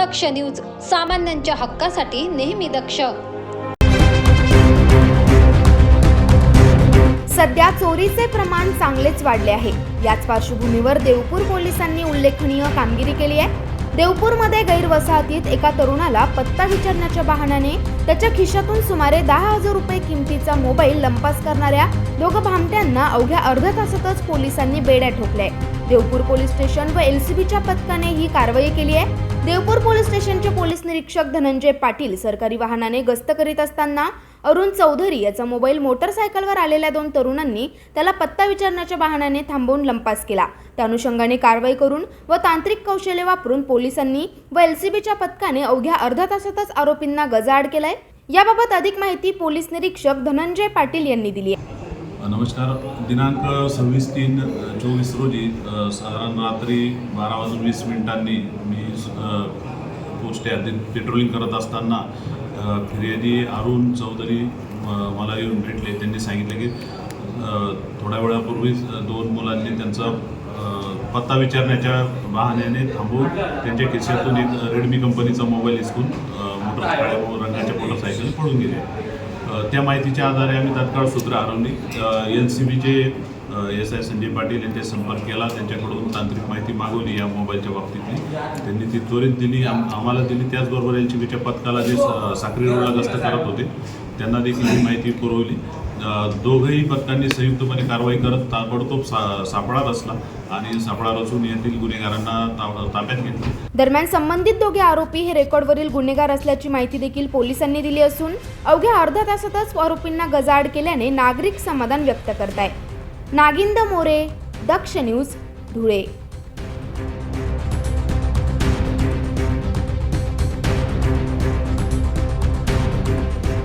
दक्ष news सामान्यांच्या हक्कासाठी नेहमी दक्ष. सध्या चोरीचे प्रमाण चांगलेच वाढले आहे. याच पार्श्वभूमीवर देवपूर पोलिसांनी उल्लेखनीय कामगिरी केली आहे. देवपूरमध्ये गैरवसाहतीत एका तरुणाला पत्ता विचारण्याच्या बहाण्याने त्याच्या खिशातून सुमारे दहा हजार रुपये किमतीचा मोबाईल लंपास करणाऱ्या दोघं भामट्यांना अवघ्या अर्ध्या तासातच पोलिसांनी बेड्या ठोकल्या देवपूर पोलीस स्टेशन व एलसीबीच्या पथकाने ही कारवाई केली आहे. देवपूर पोलीस स्टेशनचे पोलीस निरीक्षक धनंजय पाटील सरकारी वाहनाने गस्त करीत असताना अरुण चौधरी याचा मोबाईल मोटरसायकलवर आलेल्या दोन तरुणांनी त्याला पत्ता विचारण्याच्या बहाण्याने थांबवून लंपास केला. त्या अनुषंगाने कारवाई करून व तांत्रिक कौशल्य वापरून पोलिसांनी व एलसीबीच्या पथकाने अवघ्या अर्धा तासातच आरोपींना गजाआड केलाय. याबाबत अधिक माहिती पोलीस निरीक्षक धनंजय पाटील यांनी दिली आहे. नमस्कार. दिनांक सव्वीस तीन चोवीस रोजी साधारण रात्री बारा वाजून वीस मिनिटांनी मी अ, पोस्ट पेट्रोलिंग करत असताना फिर्यादी अरुण चौधरी मला येऊन भेटले. त्यांनी सांगितले की थोड्या वेळापूर्वीच दोन मुलांनी त्यांचा पत्ता विचारण्याच्या बहाण्याने थांबून त्यांच्या खिशातून एक रेडमी कंपनीचा मोबाईल हिसकून मोटर रंगाच्या मोटरसायकल पळून गेले. त्या माहितीच्या आधारे आम्ही तात्काळ सूत्र हरवली. एन सी बीचे एस आय संजय पाटील यांचे संपर्क केला. त्यांच्याकडून तांत्रिक माहिती मागवली या मोबाईलच्या बाबतीतली. त्यांनी ती त्वरित दिली. आम आम्हाला दिली. त्याचबरोबर एन सी बीच्या पथकाला जे साखरी रोडला गस्त करत होते त्यांना देखील ही माहिती पुरवली. दोघंही पथकांनी संयुक्तपणे कारवाई करत ताबडतोब सा सापळा रचला आणि सापळा रचून येथील गुन्हेगारांना ताब्यात घेतले. दरम्यान संबंधित दोघे आरोपी हे रेकॉर्डवरील गुन्हेगार असल्याची माहिती देखील पोलिसांनी दिली असून अवघ्या अर्ध्या तासातच आरोपींना गजाआड केल्याने नागरिक समाधान व्यक्त करत करताय नागिंद मोरे दक्ष न्यूज धुळे.